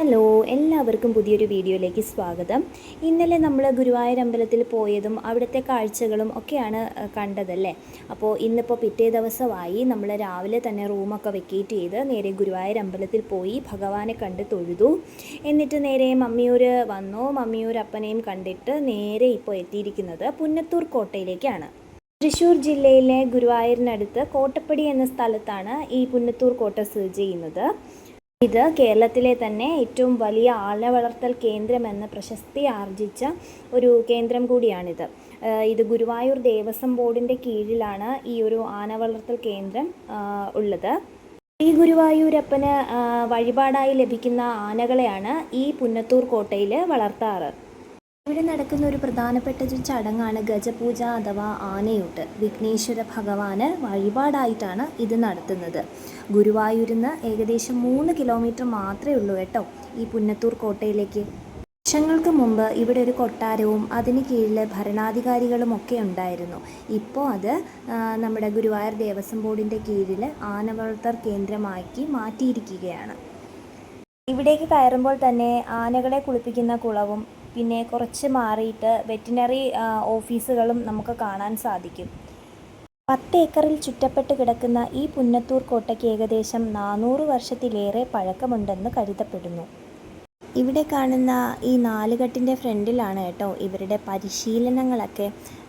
Hello എല്ലാവർക്കും പുതിയൊരു വീഡിയോയിലേക്ക് സ്വാഗതം. ഇന്നലെ നമ്മൾ ഗുരുവായൂർ അമ്പലത്തിൽ പോയതും അവിടുത്തെ കാഴ്ചകളും ഒക്കെയാണ് കണ്ടതല്ലേ? അപ്പോൾ ഇന്നിപ്പോൾ പിറ്റേ ദിവസമായി നമ്മൾ രാവിലെ തന്നെ റൂമൊക്കെ വെക്കേറ്റ് ചെയ്ത് നേരെ ഗുരുവായൂർ അമ്പലത്തിൽ പോയി ഭഗവാനെ കണ്ട് തൊഴുതു. എന്നിട്ട് നേരെ മമ്മിയൂർ വന്നു. മമ്മിയൂർ അപ്പനെയും കണ്ടിട്ട് നേരെ ഇപ്പോൾ എത്തിയിരിക്കുന്നത് പുന്നത്തൂർ കോട്ടയിലേക്കാണ്. തൃശ്ശൂർ ജില്ലയിലെ ഗുരുവായൂരിനടുത്ത് കോട്ടപ്പടി എന്ന സ്ഥലത്താണ് ഈ പുന്നത്തൂർ കോട്ട സ്ഥിതി ചെയ്യുന്നത്. ഇത് കേരളത്തിലെ തന്നെ ഏറ്റവും വലിയ ആല വളർത്തൽ കേന്ദ്രം എന്ന പ്രശസ്തി ആർജിച്ച ഒരു കേന്ദ്രം കൂടിയാണിത്. ഇത് ഗുരുവായൂർ ദേവസ്വം ബോർഡിന്റെ കീഴിലാണ് ഈ ഒരു ആന വളർത്തൽ കേന്ദ്രം ഉള്ളത്. ഈ ഗുരുവായൂരപ്പന് വഴിപാടായി ലഭിക്കുന്ന ആനകളെയാണ് ഈ പുന്നത്തൂർ കോട്ടയിൽ വളർത്താറ്. ഇവിടെ നടക്കുന്ന ഒരു പ്രധാനപ്പെട്ട ഒരു ചടങ്ങാണ് ഗജപൂജ അഥവാ ആനയൂട്ട്. വിഘ്നേശ്വര ഭഗവാന് വഴിപാടായിട്ടാണ് ഇത് നടത്തുന്നത്. ഗുരുവായൂരിൽ നിന്ന് ഏകദേശം മൂന്ന് കിലോമീറ്റർ മാത്രമേ ഉള്ളൂ കേട്ടോ ഈ പുന്നത്തൂർ കോട്ടയിലേക്ക്. വർഷങ്ങൾക്ക് മുമ്പ് ഇവിടെ ഒരു കൊട്ടാരവും അതിന് കീഴിൽ ഭരണാധികാരികളും ഒക്കെ ഉണ്ടായിരുന്നു. ഇപ്പോൾ അത് നമ്മുടെ ഗുരുവായൂർ ദേവസ്വം ബോർഡിന്റെ കീഴിൽ ആനവളർത്തർ കേന്ദ്രമാക്കി മാറ്റിയിരിക്കുകയാണ്. ഇവിടേക്ക് കയറുമ്പോൾ തന്നെ ആനകളെ കുളിപ്പിക്കുന്ന കുളവും പിന്നെ കുറച്ച് മാറിയിട്ട് വെറ്റിനറി ഓഫീസുകളും നമുക്ക് കാണാൻ സാധിക്കും. പത്ത് ഏക്കറിൽ ചുറ്റപ്പെട്ട് കിടക്കുന്ന ഈ പുന്നത്തൂർ കോട്ടയ്ക്ക് ഏകദേശം നാനൂറ് വർഷത്തിലേറെ പഴക്കമുണ്ടെന്ന് കരുതപ്പെടുന്നു. ഇവിടെ കാണുന്ന ഈ നാലുകെട്ടിന്റെ ഫ്രണ്ടിലാണ് കേട്ടോ ഇവരുടെ പരിശീലനങ്ങളൊക്കെ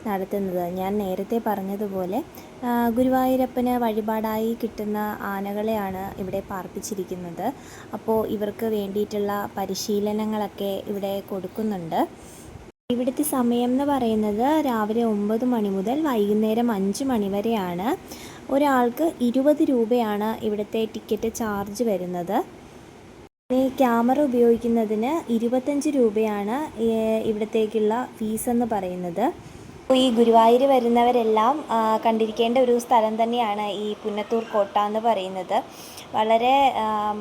നടത്തുന്നത്. ഞാൻ നേരത്തെ പറഞ്ഞതുപോലെ ഗുരുവായൂരപ്പന് വഴിപാടായി കിട്ടുന്ന ആനകളെയാണ് ഇവിടെ പാർപ്പിച്ചിരിക്കുന്നത്. അപ്പോൾ ഇവർക്ക് വേണ്ടിയിട്ടുള്ള പരിശീലനങ്ങളൊക്കെ ഇവിടെ കൊടുക്കുന്നുണ്ട്. ഇവിടുത്തെ സമയം എന്ന് പറയുന്നത് രാവിലെ ഒമ്പത് മണി മുതൽ വൈകുന്നേരം അഞ്ച് മണി വരെയാണ്. ഒരാൾക്ക് ഇരുപത് രൂപയാണ് ഇവിടുത്തെ ടിക്കറ്റ് ചാർജ് വരുന്നത്. ഈ ക്യാമറ ഉപയോഗിക്കുന്നതിന് ഇരുപത്തഞ്ച് രൂപയാണ് ഇവിടത്തേക്കുള്ള ഫീസ് എന്ന് പറയുന്നത്. ഈ ഗുരുവായൂർ വരുന്നവരെല്ലാം കണ്ടിരിക്കേണ്ട ഒരു സ്ഥലം തന്നെയാണ് ഈ പുന്നത്തൂർ കോട്ട എന്ന് പറയുന്നത്. വളരെ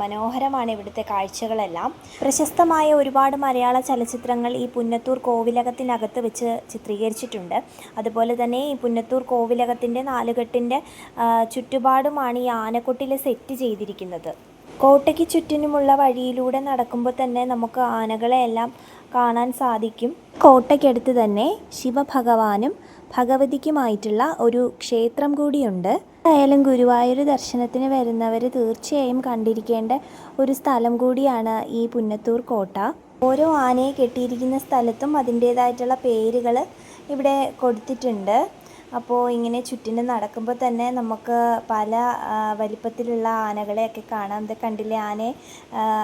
മനോഹരമാണ് ഇവിടുത്തെ കാഴ്ചകളെല്ലാം. പ്രശസ്തമായ ഒരുപാട് മലയാള ചലച്ചിത്രങ്ങൾ ഈ പുന്നത്തൂർ കോവിലകത്തിനകത്ത് വെച്ച് ചിത്രീകരിച്ചിട്ടുണ്ട്. അതുപോലെ തന്നെ ഈ പുന്നത്തൂർ കോവിലകത്തിന്റെ നാലുകെട്ടിന്റെ ചുറ്റുപാടുമാണ് ഈ ആനക്കൊട്ടിൽ സെറ്റ് ചെയ്തിരിക്കുന്നത്. കോട്ടയ്ക്ക് ചുറ്റിനുമുള്ള വഴിയിലൂടെ നടക്കുമ്പോൾ തന്നെ നമുക്ക് ആനകളെയെല്ലാം കാണാൻ സാധിക്കും. കോട്ടയ്ക്കടുത്ത് തന്നെ ശിവഭഗവാനും ഭഗവതിക്കുമായിട്ടുള്ള ഒരു ക്ഷേത്രം കൂടിയുണ്ട്. ആയാലും ഗുരുവായൂർ ദർശനത്തിന് വരുന്നവർ തീർച്ചയായും കണ്ടിരിക്കേണ്ട ഒരു സ്ഥലം കൂടിയാണ് ഈ പുന്നത്തൂർ കോട്ട. ഓരോ ആനയെ കെട്ടിയിരിക്കുന്ന സ്ഥലത്തും അതിന്റേതായിട്ടുള്ള പേരുകൾ ഇവിടെ കൊടുത്തിട്ടുണ്ട്. അപ്പോൾ ഇങ്ങനെ ചുറ്റിന് നടക്കുമ്പോൾ തന്നെ നമുക്ക് പല വലിപ്പത്തിലുള്ള ആനകളെയൊക്കെ കാണാം. ഇത് കണ്ടില്ലേ? ആനയെ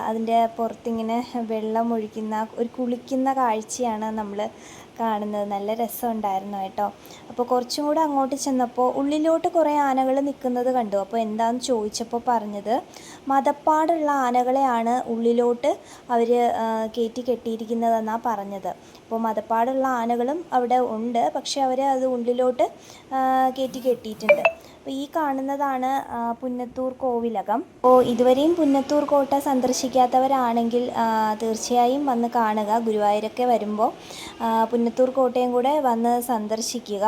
അതിന്റെ പുറത്തിങ്ങനെ വെള്ളം ഒഴിക്കുന്ന ഒരു കുളിക്കുന്ന കാഴ്ചയാണ് നമ്മൾ കാണുന്നത്. നല്ല രസമുണ്ടായിരുന്നു കേട്ടോ. അപ്പോൾ കുറച്ചും കൂടെ അങ്ങോട്ട് ചെന്നപ്പോൾ ഉള്ളിലോട്ട് കുറേ ആനകൾ നിൽക്കുന്നത് കണ്ടു. അപ്പോൾ എന്താണെന്ന് ചോദിച്ചപ്പോൾ പറഞ്ഞത് മതപ്പാടുള്ള ആനകളെയാണ് ഉള്ളിലോട്ട് അവർ കയറ്റി കെട്ടിയിരിക്കുന്നതെന്നാണ് പറഞ്ഞത്. അപ്പോൾ മതപ്പാടുള്ള ആനകളും അവിടെ ഉണ്ട്. പക്ഷേ അവർ അത് ഉള്ളിലോട്ട് കയറ്റി കെട്ടിയിട്ടുണ്ട്. അപ്പോൾ ഈ കാണുന്നതാണ് പുന്നത്തൂർ കോവിലകം. അപ്പോൾ ഇതുവരെയും പുന്നത്തൂർ കോട്ട സന്ദർശിക്കാത്തവരാണെങ്കിൽ തീർച്ചയായും വന്ന് കാണുക. ഗുരുവായൂരൊക്കെ വരുമ്പോൾ ആ, പുന്നത്തൂർ കോട്ടയും കൂടെ വന്ന് സന്ദർശിക്കുക.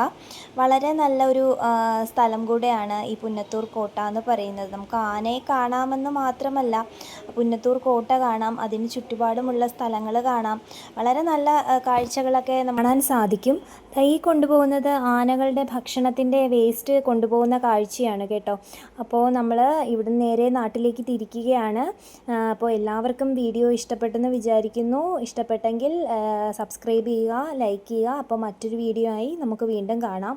വളരെ നല്ലൊരു സ്ഥലം കൂടെയാണ് ഈ പുന്നത്തൂർ കോട്ട എന്ന് പറയുന്നത്. നമുക്ക് ആനയെ കാണാമെന്ന് മാത്രമല്ല പുന്നത്തൂർ കോട്ട കാണാം അതിന് ചുറ്റുപാടുമുള്ള സ്ഥലങ്ങൾ കാണാം. വളരെ നല്ല കാഴ്ചകളൊക്കെ കാണാൻ സാധിക്കും. ഈ കൊണ്ടുപോകുന്നത് ആനകളുടെ ഭക്ഷണത്തിന്റെ വേസ്റ്റ് കൊണ്ടുപോകുന്ന കാഴ്ചയാണ് കേട്ടോ. അപ്പോൾ നമ്മൾ ഇവിടെ നേരെ നാട്ടിലേക്ക് തിരിക്കുകയാണ്. അപ്പോൾ എല്ലാവർക്കും വീഡിയോ ഇഷ്ടപ്പെട്ടെന്ന് വിചാരിക്കുന്നു. ഇഷ്ടപ്പെട്ടെങ്കിൽ സബ്സ്ക്രൈബ് ചെയ്യുക ലൈക്ക് ചെയ്യുക. അപ്പോൾ മറ്റൊരു വീഡിയോ ആയി നമുക്ക് വീണ്ടും കാണാം.